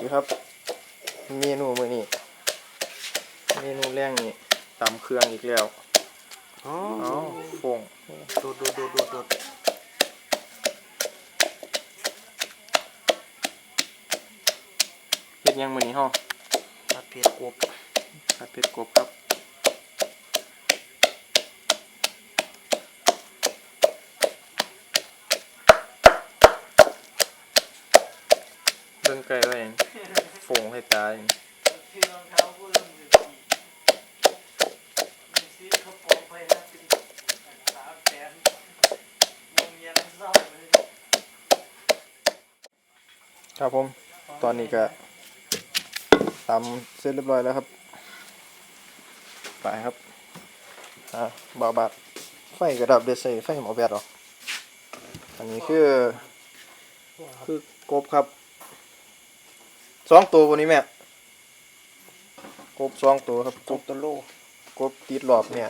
ดีครับ เมนูมื้อนี้เมนูแรกนี่ตำเครื่องอีกแล้วอ๋อเอ้าฟงโดดโดดโดดโดดโดดเฮ็ดหยังมื้อนี้เฮาผัดเผ็ดกบผัดเผ็ดกบครับเบิ่งไก่ไว้เองฟงให้ตาย ที่รองเท้าผู้เล่นมือดีมีซีเขาปอกไปนะเป็นสามแสนวงเงียนเศร้าเลยครับผม ตอนนี้ก็ตำเสร็จเรียบร้อยแล้วครับ ไปครับ อ่าบาบาดไฟกระดับเดซใส่ไฟหมอแบตหรอ อันนี้คือ คือกบครับ สองตัววันนี้แม่กบสองตัวครับกกบบตัวโลกบติดรอบเนี่ย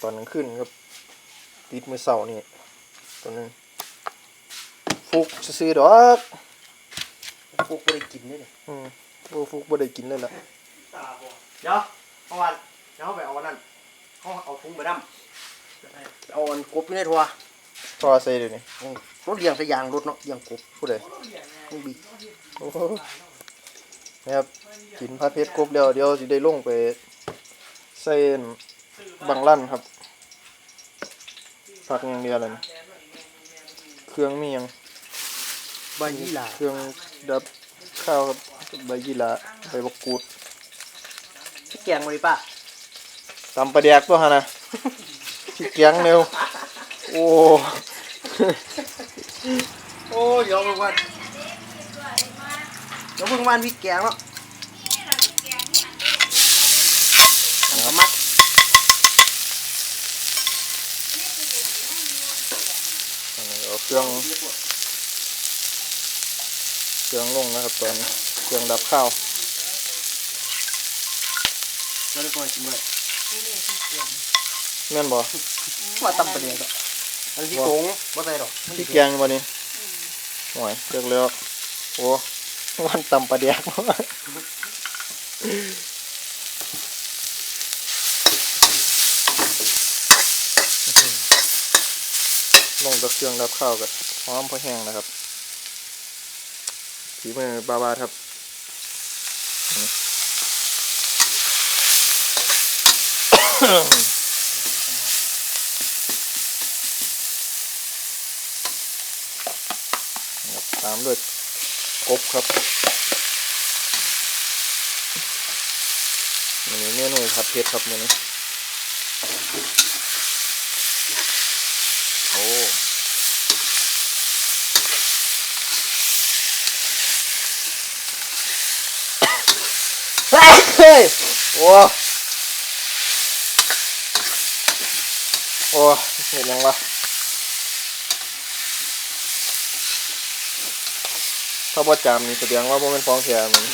ตอนกลางคืนครับติดมือเสาร์นี่ตัวหนึงฟุกซื้อๆดอกพวกไม่ได้กินด้วยเนี่ยอืมโอ้ฟุกบ่ได้กินเลยล่ะตาบอดเดี๋ยวเอาวันเดี๋ยวเอาไปเอาวันนั้นเขาเอาถุงไปดำเอาอันกบอยู่ในทัว ทอใส่เดี๋ยวนี้อืมรถเลี้ยงสยางรถเนาะเลี้ยงกบผู้ใดมึงบีโอ้โหนะครับกินผัดเผ็ดกบแล้วเดี๋ยวสิได้ลงไปใส่บังลั่นครับผักอย่างเดียวเลยนะเครื่องมีหยังใบยี่หร่าเครื่องดับข้าวครับใบยี่หร่าใบบักกูดพี่แกงมาดิป้าตำปลาแดกตัวฮะนะพี่เกียงเร็ว โอ้โอ้ยเดี๋ยวเพิ่งวันเดี๋ยวเพิ่งวันพี่แกงเนาะเอามัดอันนี้เอาเครื่องเครื่องลงนะครับตอนนี้เครื่องดับข้าวเดี๋ยวได้ก่อนชิมเลยแม่นบ่ว่าตำประเดี๋ยวด อันนี้ผงว่ใส่ดอกพี่เกียงบ่นี่โอ้ยเลือกแล้วโอ้วันตำปลาแดกลงกับเครื่องดับข้าวกับหอมพอแห้งนะครับฝีมือบาบาครับนี่ครับ ตามด้วยกบครับอันนี้เมนูผัดเผ็ดครับมื้อนี้โอ้เฮ้ยโอ้โอ้เห็นยังวะ ถ้าบ่จามนี่แสดงว่าบ่เป็นฟองแท้มัน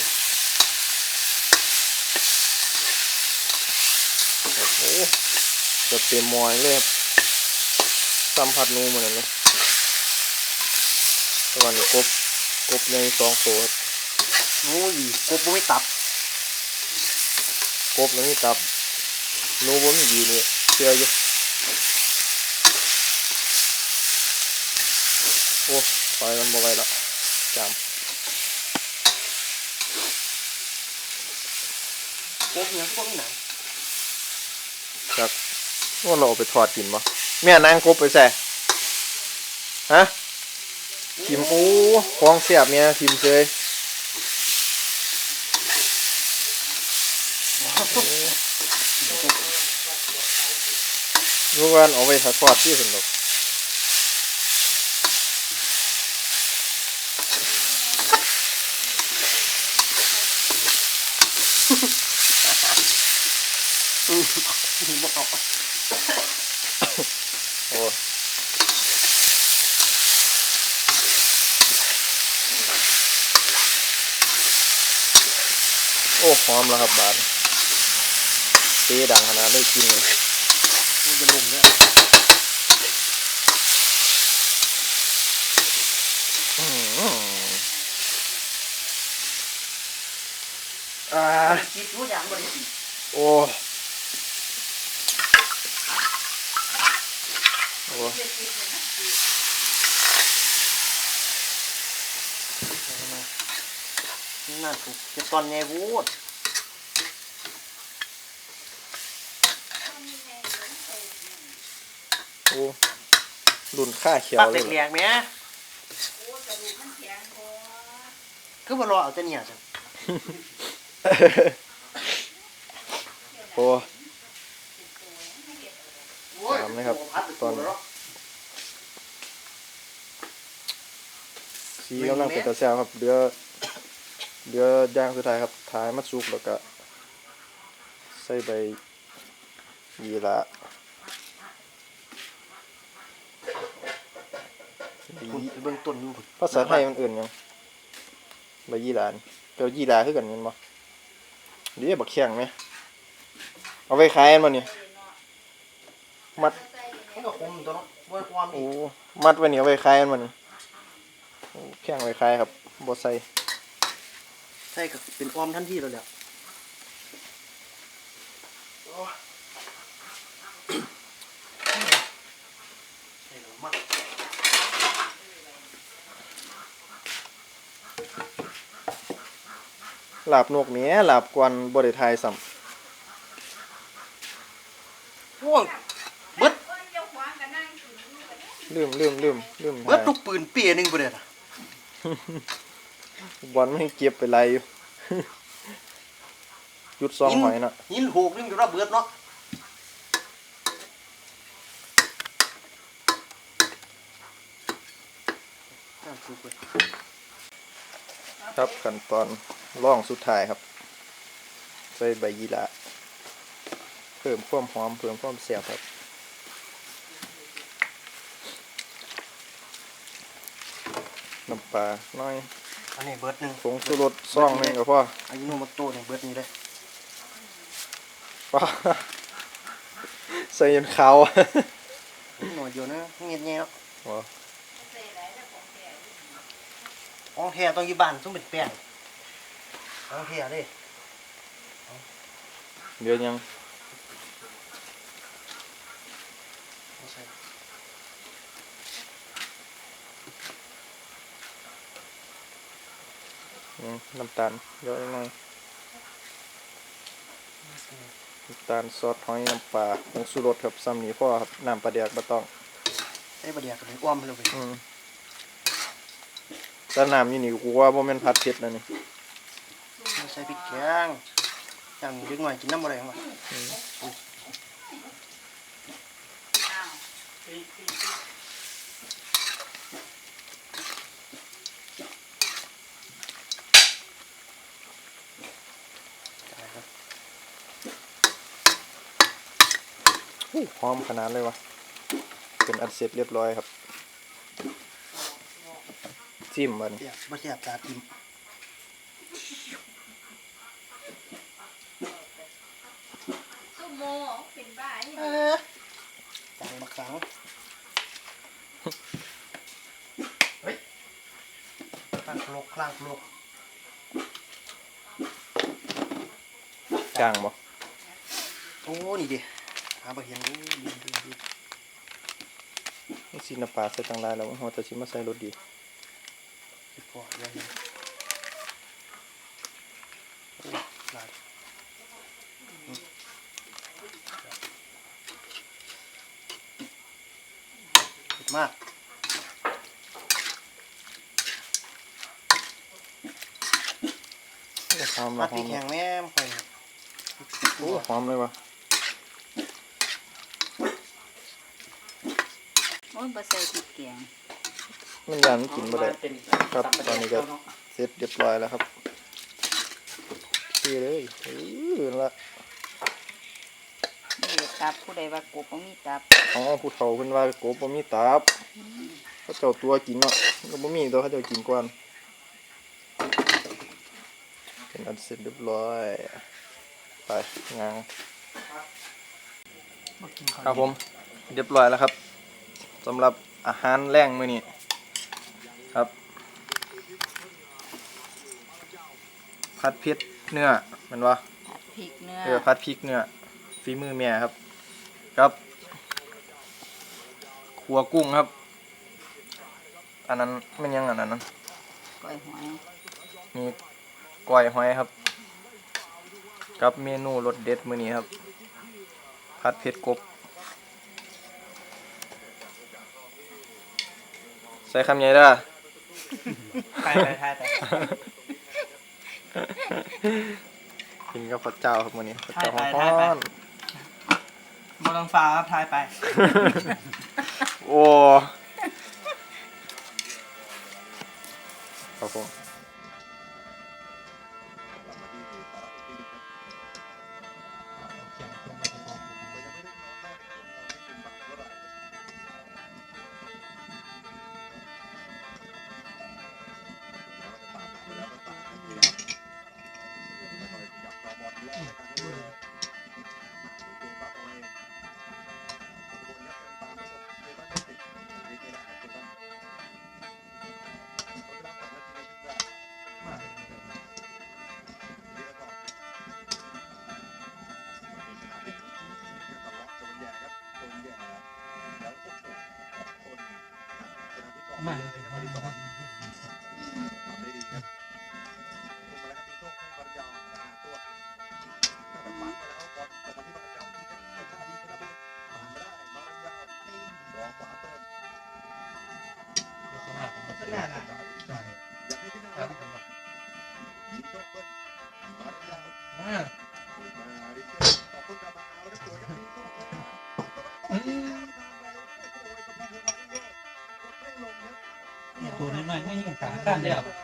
โอ้โหจะเต็มหมอยเลยครับสัมผัสนูเหมือนกันเลยตอนนี้กบกบในสองตัวครับโอ้ยกบบ่ไม่ตับกบแล้วนี่ตับหนูบ่มีดีนี่เชื่ออยู่โอ้ปล่อยมันบ่ไหวและจา กบเนี่ยกบไม่หนังจักว่าเราเอาไปทอดกินบ่แม่นางกบไปใส่ฮะทิมโอ้ของเสียบเนี่ยทิมเชยรู้ว่าเอาไปทอดที่สุดหรอก บอาโอ้โอ้หอมแล้วครับบาดเตะดังขนาดได้กินเลยมันจะลุ่มเนี่ยอ่าโอ้ โอ้นี่น่าถูกจะตอนไงวูดโอ้รุ่นค่าเขียวปักเลยเหล็กๆไหมคือมารอเอาแต่เนี่ยจ้ะโอ้ถามนะครับตอน สีกำลังเป็นตะแซวครับเดือเดือย่างสุดท้ายครับท้ายมัดซุกแล้วก็ใส่ใบยีระใบคุณยีไปเบื้องต้นอยู่ภาษาไทยมันอื่นหยังใบยีรานี่เจ้ายีราคือกันแม่นบ่เดี๋ยวบักแข้งไหมเอาไปขายอันบ่เนี่ยมัดมันก็คมตัวเนาะว่าความโอ้มัดไว้นี่เอาไปขายอันบ่นี่โอ้ แข้งไว้ขายครับบ่ใส่ใช่ก็เป็นความทันทีแล้วแหละใช่แล้วมากลาบนกแหนี้ลาบกวนบ่ได้ทายซ้ำโอ้ยเบิดลืมลืมลืมลืมเบิดทายลูกปืนเปียหนึงบ่ได้ล่ะ บอลไม่ให้เก็บไปไรอยู่หยุดซองหอยน่ะหินโหกนึงอยู่รอบเบิดเนาะน่าถูกเลยครับขั้นตอนร่องสุดท้ายครับ ใส่ใบยีระเพิ่มความหอมเพิ่มความแซ่บครับ น้ำปลาน้อยอันนี้เบิดหนึงผงชูรสซองหนึงก็พออายุโนโมโตะเนี่ยเบิดนี่เลยป้าใส่ยันขาวหน่อยเดียวนะเงียบเงี้ยเนาะอ๋อของแท้ต้องอยู่บ้านต้องเป็นแป้งของแท้เด้เดี๋ยวยัง ไม่ใช่ ยัง น้ำตาลเยอะหน่อยน้ำตาลซอสหอยน้ำปลาผงชูรสครับซ้ำนี้พ่อครับน้ำปลาเดียกบ่ต้องไอ้ประเดี๋ยวก็เลยอ้อมไปเลยอืมแต่น้ำอยู่นี่กูว่าบ่แม่นผัดเผ็ดนะนี่ไม่ใช่พริกแกงอย่างนี้เล็กหน่อยกินน้ำอะไรของมันได้ครับ อู้ หอมขนาดเลยวะเป็นอันเสร็จเรียบร้อยครับ จิ้มมันเสียบไม่เสียบตาติ่มสุโมเป็นบ้าที่เออจังบักสังเฮ้ยคลางโคลกคลางโคลกกลางบ่โอ้นี่ดิ หาบ่เห็นโอ้ดีดีดีนี่สิน้ำปลาใส่ตังหลายแล้วหัวจะสิมาใส่รสดีดีพอเดี๋ยวเห็นโอ้หลายอืมเผ็ดมากโอ้หอมมานะหพริอกมแห้นะงแม่มค่อย โอ้หอมเลยวะ โอ้ยบ่ใส่พริกแกงมันยานมันกินบ่ได้ครับตอนนี้ก็เสร็จเรียบร้อยแล้วครับที่เลยเออละนี่เด็กตับผู้ใดว่ากบบ่มีตับอ๋อผู้เฒ่าเพิ่นว่าโกบบ่มีตับเขาเจ้าตัวกินเนาะก็บ่มีตัวเขาเจ้ากินก่อนเป็นอันเสร็จเรียบร้อยไปงานมากินข้าวครับผมเรียบร้อยแล้วครับ สำหรับอาหารแรงมื้อนี้ครับผัดเผ็ดเนื้อแมันวะพริกเนื้อเออพัดพริกเนื้อฝีมือแม่ครับครับครัวกุ้งครับ อันนั้นไม่นยังอันนั้นนะก้อยหอยมีก้อยหอยครับ กับเมนูรสเด็ดมื้อนี้ครับผัดเผ็ดกบ ส่คำใหญ่เด้อใช่ไปใช่ไปกินกับข้าวเจ้าครับมื้อนี้ข้าวเจ้าไปฮ้ไปอนไปบนลังฟ้าครับทายไป ๆโอ้ครับผม ตัวน้อ ยๆไม่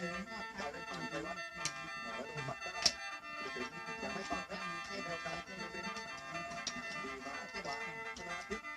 Thank you.